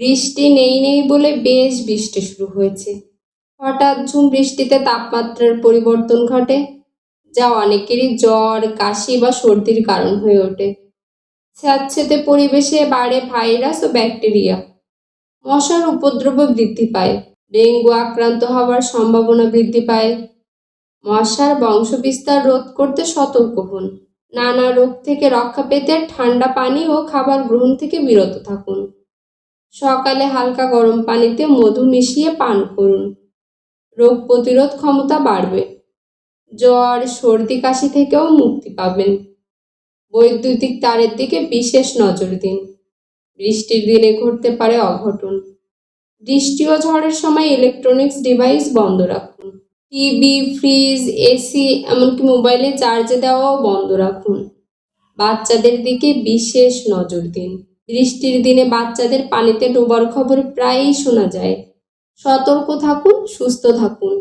বৃষ্টি নেই নেই বলে বেশ বৃষ্টি শুরু হয়েছে। হঠাৎ ঝুম বৃষ্টিতে তাপমাত্রার পরিবর্তন ঘটে, যা অনেকেরই জ্বর, কাশি বা সর্দির কারণ হয়ে ওঠে। স্যাঁতসেতে পরিবেশে বাড়ে ভাইরাস ও ব্যাকটেরিয়া। মশার উপদ্রব বৃদ্ধি পায়, ডেঙ্গু আক্রান্ত হওয়ার সম্ভাবনা বৃদ্ধি পায়। মশার বংশবিস্তার রোধ করতে সতর্ক হন। নানা রোগ থেকে রক্ষা পেতে ঠান্ডা পানি ও খাবার গ্রহণ থেকে বিরত থাকুন। সকালে হালকা গরম পানিতে মধু মিশিয়ে পান করুন। রোগ প্রতিরোধ ক্ষমতা বাড়বে। জ্বর, সর্দি, কাশি থেকেও মুক্তি পাবেন। বৈদ্যুতিক তারের দিকে বিশেষ নজর দিন। বৃষ্টির দিনে ঘটতে পারে অঘটন। বৃষ্টি ও ঝড়ের সময় ইলেকট্রনিক্স ডিভাইস বন্ধ রাখুন। টিভি ফ্রিজ এসি এমনকি মোবাইলে চার্জে দেওয়াও বন্ধ রাখুন। বাচ্চাদের দিকে বিশেষ নজর দিন। বৃষ্টির দিনে বাচ্চাদের পানিতে ডোবার খবর প্রায়ই শোনা যায়। সতর্ক থাকুন সুস্থ থাকুন।